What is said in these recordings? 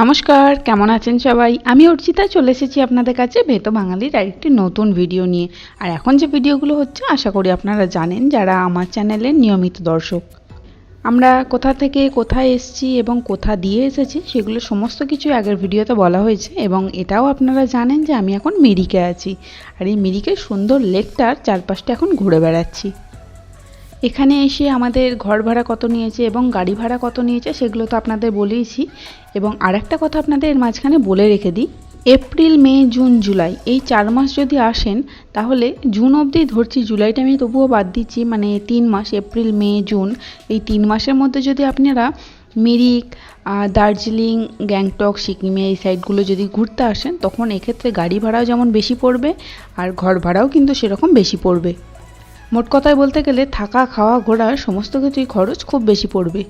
নমস্কার, কেমন আছেন সবাই? আমি অর্চিতা, চলে এসেছি আপনাদের কাছে ভেতো বাঙালির আরেকটি নতুন ভিডিও নিয়ে। আর এখন যে ভিডিওগুলো হচ্ছে, আশা করি আপনারা জানেন যারা আমার চ্যানেলের নিয়মিত দর্শক। আমরা কোথা থেকে কোথায় এসেছি এবং কোথা দিয়ে এসেছি, সেগুলো সমস্ত কিছু আগের ভিডিওতে বলা হয়েছে এবং এটাও আপনারা জানেন যে আমি এখন মিরিকে আছি। আর এই মিরিকের সুন্দর লেকটার চারপাশটা এখন ঘুরে বেড়াচ্ছি। এখানে এসে আমাদের ঘর ভাড়া কত নিয়েছে এবং গাড়ি ভাড়া কত নিয়েছে সেগুলো তো আপনাদের বলেইছি। এবং আরেকটা কথা আপনাদের এর মাঝখানে বলে রেখে দিই। এপ্রিল, মে, জুন, জুলাই এই চার মাস যদি আসেন, তাহলে জুন অবধি ধরছি, জুলাইটা আমি তবুও বাদ দিচ্ছি মানে তিন মাস, এপ্রিল, মে, জুন এই তিন মাসের মধ্যে যদি আপনারা মিরিক দার্জিলিং, গ্যাংটক, সিকিমে এই সাইডগুলো যদি ঘুরতে আসেন, তখন এক্ষেত্রে গাড়ি ভাড়াও যেমন বেশি পড়বে, আর ঘর ভাড়াও কিন্তু সেরকম বেশি পড়বে। মোট কথায় বলতে গেলে থাকা, খাওয়া, ঘোরা সমস্ত কিছুই খরচ খুব বেশি পড়বে।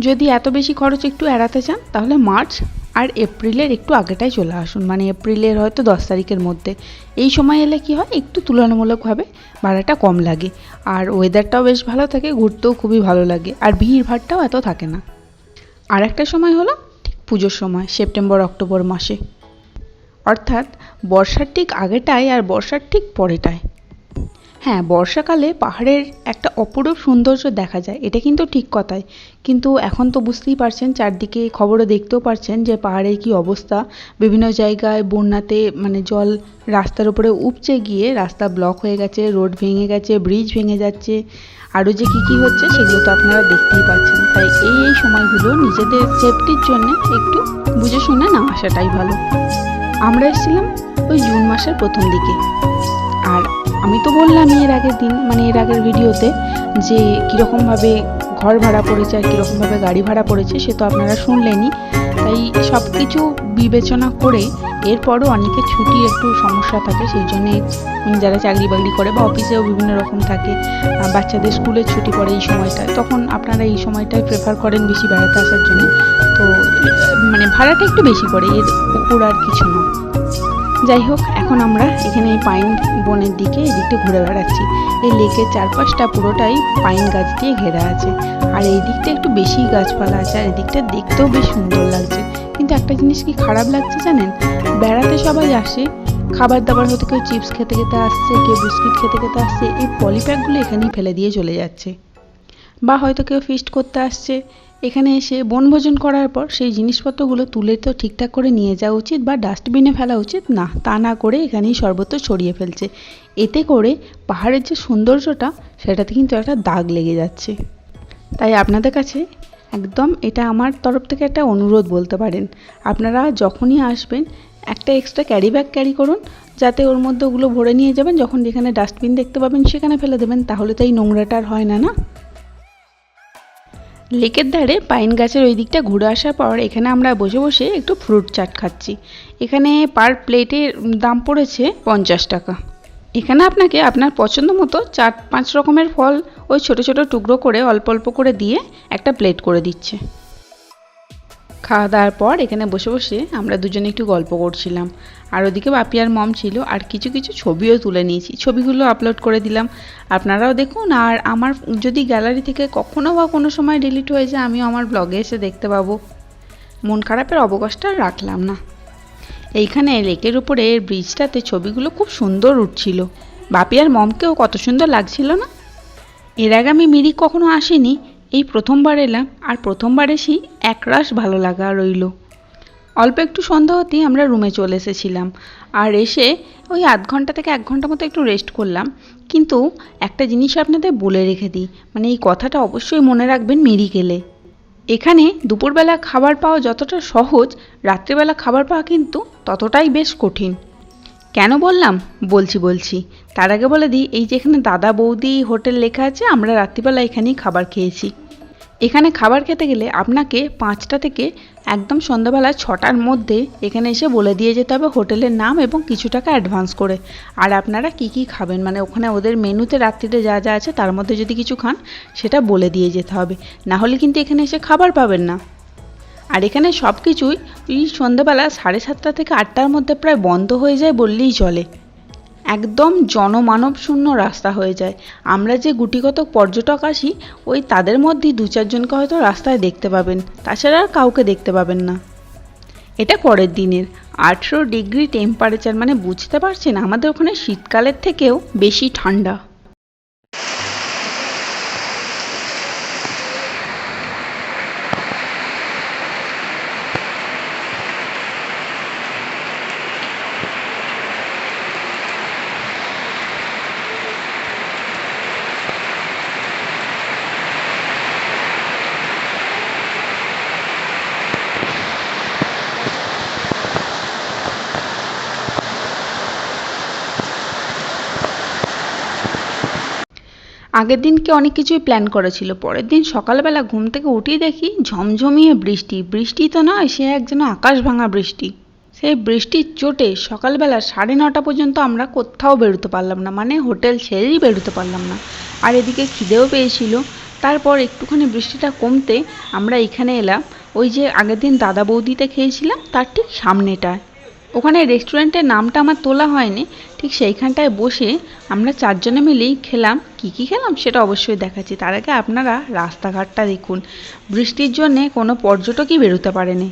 যদি এত বেশি খরচ একটু এড়াতে চান, তাহলে মার্চ আর এপ্রিলের একটু আগেটাই চলে আসুন। মানে এপ্রিলের হয়তো দশ তারিখের মধ্যে। এই সময় এলে কি হয়, একটু তুলনামূলকভাবে ভাড়াটা কম লাগে। আর ওয়েদারটাও বেশ ভালো থাকে, ঘুরতেও খুবই ভালো লাগে। আর ভিড় ভাড়টাও এত থাকে না। আর একটা সময় হলো ঠিক পুজোর সময়, সেপ্টেম্বর, অক্টোবর মাসে। অর্থাৎ বর্ষার ঠিক আগেটায় আর বর্ষার ঠিক পরেটায় হ্যাঁ বর্ষাকালে পাহাড়ের একটা অপরূপ সৌন্দর্য দেখা যায়, এটা কিন্তু ঠিক কথাই। কিন্তু এখন তো বুঝতেই পারছেন, চারদিকে খবরে দেখতেও পারছেন যে পাহাড়ের কি অবস্থা। বিভিন্ন জায়গায় বন্যাতে মানে জল রাস্তার উপরে উপচে গিয়ে রাস্তা ব্লক হয়ে গেছে, রোড ভেঙে গেছে, ব্রিজ ভেঙে যাচ্ছে। আরও যে কী কী হচ্ছে সেগুলো তো আপনারা দেখতেই পাচ্ছেন। তাই এই এই সময়গুলো নিজেদের সেফটির জন্য একটু বুঝে শুনে না আসাটাই ভালো। আমরা এসেছিলাম ওই জুন মাসের প্রথম দিকে। আমি তো বললাম এর আগের দিন মানে এর আগের ভিডিওতে যে কীরকমভাবে ঘর ভাড়া পড়েছে আর কীরকমভাবে গাড়ি ভাড়া পড়েছে সে তো আপনারা শুনলেনই। তাই সব কিছু বিবেচনা করে এরপরও অনেকের ছুটি একটু সমস্যা থাকে, সেই জন্যে যারা চাকরি বাকরি করে বা অফিসেও বিভিন্ন রকম থাকে বাচ্চাদের স্কুলের ছুটি পড়ে এই সময়টায় তখন আপনারা এই সময়টাই প্রেফার করেন বেশি বেড়াতে আসার জন্য। তো মানে ভাড়াটা একটু বেশি পড়ে, এর উপর আর কিছু না। যাই হোক, এখন আমরা এখানে এই পাইন বনের দিকে এদিকটা ঘুরে বেড়াচ্ছি। এই লেকের চারপাশটা পুরোটাই পাইন গাছ দিয়ে ঘেরা আছে। আর এই দিকটা একটু বেশি গাছপালা আছে, আর এদিকটা দেখতেও বেশ সুন্দর লাগছে। কিন্তু একটা জিনিস কি খারাপ লাগছে জানেন? বেড়াতে সবাই আসে খাবার দাবার হয়তো কেউ চিপস খেতে খেতে আসছে, কেউ বিস্কিট খেতে খেতে আসছে, এই পলিপ্যাকগুলো এখানেই ফেলে দিয়ে চলে যাচ্ছে। বা হয়তো কেউ ফিস্ট করতে আসছে এখানে এসে বনভোজন করার পর সেই জিনিসপত্রগুলো তুলে তো ঠিকঠাক করে নিয়ে যাওয়া উচিত বা ডাস্টবিনে ফেলা উচিত, না, তা না করে এখানেই সর্বত্র ছড়িয়ে ফেলছে। এতে করে পাহাড়ের যে সৌন্দর্যটা, সেটাতে কিন্তু একটা দাগ লেগে যাচ্ছে। তাই আপনাদের কাছে একদম এটা আমার তরফ থেকে একটা অনুরোধ বলতে পারেন। আপনারা যখনই আসবেন, একটা এক্সট্রা ক্যারি ব্যাগ ক্যারি করুন, যাতে ওর মধ্যে ওগুলো ভরে নিয়ে যাবেন। যখন যেখানে ডাস্টবিন দেখতে পাবেন, সেখানে ফেলে দেবেন। তাহলে তাই নোংরাটা আর হয় না না? লেকের ধারে পাইন গাছের ওই দিকটা ঘুরে আসার পর এখানে আমরা বসে বসে একটু ফ্রুট চাট খাচ্ছি। এখানে পার প্লেটের দাম পড়েছে পঞ্চাশ টাকা। এখানে আপনাকে আপনার পছন্দ মতো চার পাঁচ রকমের ফল ওই ছোট ছোট টুকরো করে অল্প অল্প করে দিয়ে একটা প্লেট করে দিচ্ছে। খাওয়া দাওয়ার পর এখানে বসে বসে আমরা দুজনে একটু গল্প করছিলাম। আর ওদিকে বাপি আর মম ছিল, আর কিছু কিছু ছবিও তুলে নিয়েছি। ছবিগুলো আপলোড করে দিলাম। আপনারাও দেখুন, আর আমার যদি গ্যালারি থেকে কখনো বা কোনো সময় ডিলিট হয়ে যায়, আমিও আমার ব্লগে এসে দেখতে পাবো। মন খারাপের অবকাশটা রাখলাম না। এইখানে লেকের উপরে ব্রিজটাতে ছবিগুলো খুব সুন্দর উঠছিল। বাপি আর মমকেও কত সুন্দর লাগছিল না? এর আগে আমি মিরিক কখনো আসিনি। এই প্রথমবার এলাম আর প্রথমবার এসেই একরাশ ভালো লাগা রইল। অল্প একটু সন্ধ্যা হতেই আমরা রুমে চলে এসেছিলাম আর এসে ওই আধ ঘণ্টা থেকে এক ঘণ্টা মতো একটু রেস্ট করলাম। কিন্তু একটা জিনিস আপনাদের বলে রেখে দিই মানে এই কথাটা অবশ্যই মনে রাখবেন মেরি গেলে এখানে দুপুরবেলা খাবার পাওয়া যতটা সহজ, রাত্রেবেলা খাবার পাওয়া কিন্তু ততটাই বেশ কঠিন। কেন বললাম? বলছি বলছি। তার আগে বলে দিই, এই যে এখানে দাদা বৌদি হোটেল লেখা আছে, আমরা রাত্রিবেলা এখানেই খাবার খেয়েছি। এখানে খাবার খেতে গেলে আপনাকে পাঁচটা থেকে একদম সন্ধ্যাবেলা ছটার মধ্যে এখানে এসে বলে দিয়ে যেতে হবে হোটেলের নাম এবং কিছু টাকা অ্যাডভান্স করে। আর আপনারা কি কি খাবেন? মানে ওখানে ওদের মেনুতে রাত্রিতে যা যা আছে তার মধ্যে যদি কিছু খান, সেটা বলে দিয়ে যেতে হবে। না হলে কিন্তু এখানে এসে খাবার পাবেন না। আর এখানে সব কিছুই সন্ধ্যাবেলা সাড়ে সাতটা থেকে আটটার মধ্যে প্রায় বন্ধ হয়ে যায় বললেই চলে। একদম জনমানবশূন্য রাস্তা হয়ে যায়। আমরা যে গুটিগত পর্যটক আসি, ওই তাদের মধ্যেই দু চারজনকে হয়তো রাস্তায় দেখতে পাবেন, তাছাড়া আর কাউকে দেখতে পাবেন না। এটা পরের দিনের। আঠেরো ডিগ্রি টেম্পারেচার মানে বুঝতে পারছেন, আমাদের ওখানে শীতকালের থেকেও বেশি ঠান্ডা। আগের দিনকে অনেক কিছুই প্ল্যান করা ছিল পরের দিন সকালবেলা ঘুম থেকে উঠেই দেখি ঝমঝমিয়ে বৃষ্টি। বৃষ্টি তো নয়, সে এক যেন আকাশ ভাঙা বৃষ্টি। সেই বৃষ্টির চোটে সকালবেলা সাড়ে নটা পর্যন্ত আমরা কোথাও বেরোতে পারলাম না মানে হোটেল ছেড়েই বেরোতে পারলাম না। আর এদিকে খিদেও পেয়েছিল। তারপর একটুখানি বৃষ্টিটা কমতে আমরা এখানে এলাম। ওই যে আগের দিন দাদা বৌদিতে খেয়েছিলাম, তার ঠিক সামনেটায়। ওখানে রেস্টুরেন্টের নামটা আমার তোলা হয়নি ঠিক সেইখানটায় বসে আমরা চারজনে মিলেই খেলাম। কি কি খেলাম সেটা অবশ্যই দেখাচ্ছি। তার আগে আপনারা রাস্তাঘাটটা দেখুন। বৃষ্টির জন্যে কোনো পর্যটকই বেরোতে পারেনি।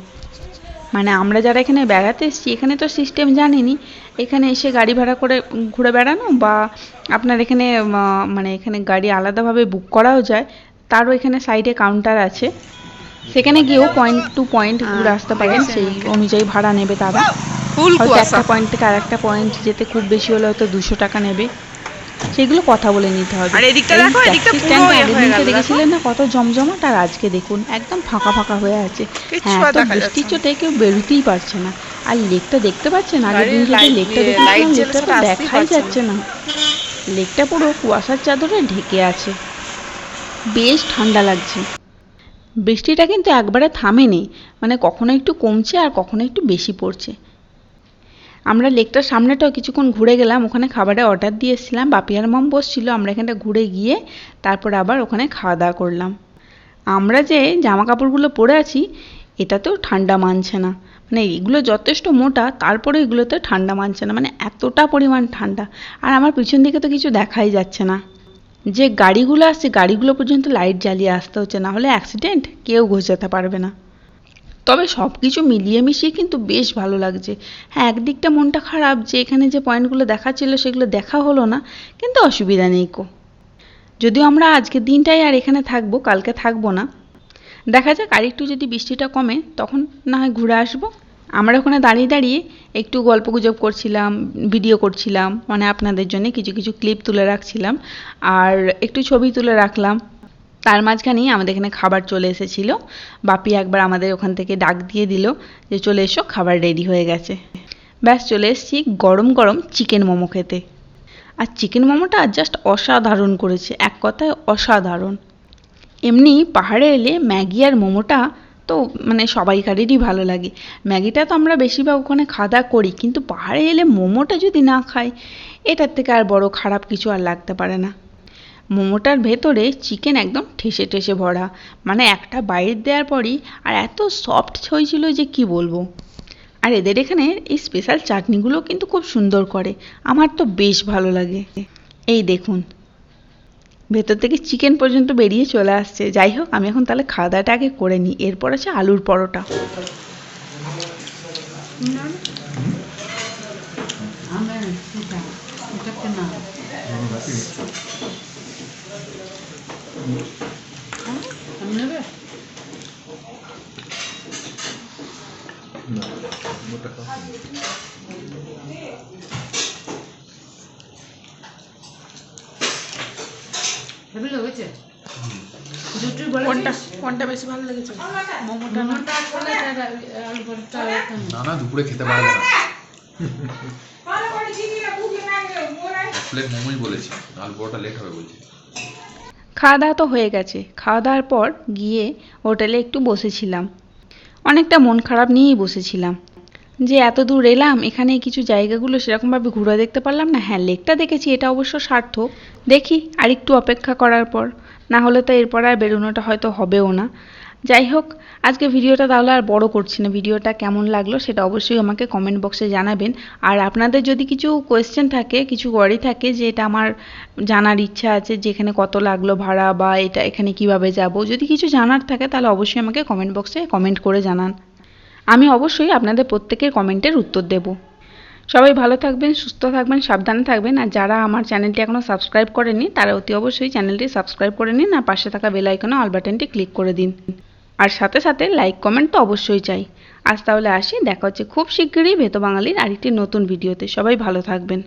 মানে আমরা যারা এখানে বেড়াতে এসেছি এখানে তো সিস্টেম জানিনি। এখানে এসে গাড়ি ভাড়া করে ঘুরে বেড়ানো বা আপনার এখানে মানে এখানে গাড়ি আলাদাভাবে বুক করাও যায় তারও এখানে সাইডে কাউন্টার আছে। সেখানে গিয়েও পয়েন্ট টু পয়েন্ট ঘুরে আসতে পারেন সেই অনুযায়ী ভাড়া নেবে তারা। ফুল হয়তো একটা পয়েন্ট থেকে আরেকটা পয়েন্ট যেতে খুব বেশি হলে হয়তো দুশো টাকা নেবে। সেগুলো কথা বলে নিতে হবে। আর এদিকটা দেখো, এদিকটা পুরো আগের দিনকে দেখেছিলেন না? কত জমজমাট আর আজকে দেখুন একদম ফাঁকা ফাঁকা হয়ে আছে। হ্যাঁ তো বৃষ্টির চোটে কেউ বেরোতেই পারছে না। আর লেকটা দেখতে পাচ্ছেন? আগের দিন গাড়ির লেকটা দেখেছিলাম লেকটা তো দেখাই যাচ্ছে না। লেকটা পুরো কুয়াশার চাদরে ঢেকে আছে। বেশ ঠান্ডা লাগছে। বৃষ্টিটা কিন্তু একবারে থামেনি। মানে কখনো একটু কমছে আর কখনো একটু বেশি পড়ছে। আমরা লেকটার সামনেটাও কিছুক্ষণ ঘুরে গেলাম, ওখানে খাবারের অর্ডার দিয়ে এসেছিলাম বাপিয়ার মম বসছিল, আমরা এখানটা ঘুরে গিয়ে তারপর আবার ওখানে খাওয়া দাওয়া করলাম। আমরা যে জামা কাপড়গুলো পরে আছি এটাতেও ঠান্ডা মানছে না। মানে এগুলো যথেষ্ট মোটা তারপরে এগুলোতে ঠান্ডা মানছে না মানে এতটা পরিমাণ ঠান্ডা। আর আমার পিছন দিকে তো কিছু দেখাই যাচ্ছে না। যে গাড়িগুলো আসছে, গাড়িগুলো পর্যন্ত লাইট জ্বালিয়ে আসতে হচ্ছে, না হলে অ্যাক্সিডেন্ট কেউ ঘোচাতে পারবে না। তবে সব কিছু মিলিয়ে মিশিয়ে কিন্তু বেশ ভালো লাগছে। হ্যাঁ একদিকটা মনটা খারাপ যে এখানে যে পয়েন্টগুলো দেখাচ্ছিল সেগুলো দেখা হলো না, কিন্তু অসুবিধা নেই কো। যদিও আমরা আজকের দিনটাই আর এখানে থাকব, কালকে থাকব না। দেখা যাক আর একটু যদি বৃষ্টিটা কমে, তখন না হয় ঘুরে আসব। আমরা ওখানে দাঁড়িয়ে দাঁড়িয়ে একটু গল্প গুজব করছিলাম ভিডিও করছিলাম মানে আপনাদের জন্য কিছু কিছু ক্লিপ তুলে রাখছিলাম, আর একটু ছবি তুলে রাখলাম। তার মাঝখানেই আমাদের এখানে খাবার চলে এসেছিল। বাপি একবার আমাদের ওখান থেকে ডাক দিয়ে দিল যে, চলে এসো, খাবার রেডি হয়ে গেছে। ব্যাস, চলে এসেছি গরম গরম চিকেন মোমো খেতে। আর চিকেন মোমোটা জাস্ট অসাধারণ করেছে, এক কথায় অসাধারণ। এমনি পাহাড়ে এলে ম্যাগি আর মোমোটা তো মানে সবাইকারেরই ভালো লাগে। ম্যাগিটা তো আমরা বেশিরভাগ ওখানে দাওয়া করি, কিন্তু পাহাড়ে এলে মোমোটা যদি না খাই, এটার থেকে আর বড় খারাপ কিছু আর লাগতে পারে না। মোমোটার ভেতরে চিকেন একদম ঠেসে ঠেসে ভরা। মানে একটা বাইট দেওয়ার পরই আর এত সফট হয়েছিল যে কি বলব। আর এদের এখানে এই স্পেশাল চাটনিগুলো কিন্তু খুব সুন্দর করে। আমার তো বেশ ভালো লাগে। এই দেখুন, ভেতর থেকে চিকেন পর্যন্ত বেরিয়ে চলে আসছে। যাই হোক, আমি এখন তাহলে খাওয়া দাওয়াটা আগে করে নিই। এরপর আছে আলুর পরোটা। কোনটা বেশি ভালো লেগেছে। মোমোটা না? না না দুপুরে খেতে পারবে না। প্লেট মোমোই বলেছি আলু পরোটা লেট হবে বলছি। খাওয়া দাওয়া তো হয়ে গেছে। খাওয়া দাওয়ার পর গিয়ে হোটেলে একটু বসেছিলাম। অনেকটা মন খারাপ নিয়েই বসেছিলাম। যে এত দূর এলাম, এখানে কিছু জায়গাগুলো সেরকমভাবে ঘুরে দেখতে পারলাম না। হ্যাঁ লেকটা দেখেছি, এটা অবশ্য সার্থক। দেখি আর একটু অপেক্ষা করার পর। না হলে তো এরপর আর বেরোনোটা হয়তো হবেও না। যাই হোক, আজকে ভিডিওটা তাহলে আর বড় করছি না। ভিডিওটা কেমন লাগল সেটা অবশ্যই আমাকে কমেন্ট বক্সে জানাবেন। আর আপনাদের যদি কিছু কোয়েশ্চেন থাকে, কিছু ওয়ারি থাকে যে এটা আমার জানার ইচ্ছা আছে, যে এখানে কত লাগল ভাড়া বা এটা এখানে কীভাবে যাব, যদি কিছু জানার থাকে তাহলে অবশ্যই আমাকে কমেন্ট বক্সে কমেন্ট করে জানান। আমি অবশ্যই আপনাদের প্রত্যেকের কমেন্টের উত্তর দেব। সবাই ভালো থাকবেন, সুস্থ থাকবেন, সাবধানে থাকবেন। আর যারা আমার চ্যানেলটি এখনও সাবস্ক্রাইব করেনি তারা অতি অবশ্যই চ্যানেলটি সাবস্ক্রাইব করে নিন আর পাশে থাকা বেল আইকনে অল বাটনটি ক্লিক করে দিন। আর সাথে সাথে লাইক, কমেন্ট তো অবশ্যই চাই। আজ তাহলে আসি, দেখা হচ্ছে খুব শিগগিরই ভেতো বাঙালির আরেকটি নতুন ভিডিওতে। সবাই ভালো থাকবেন।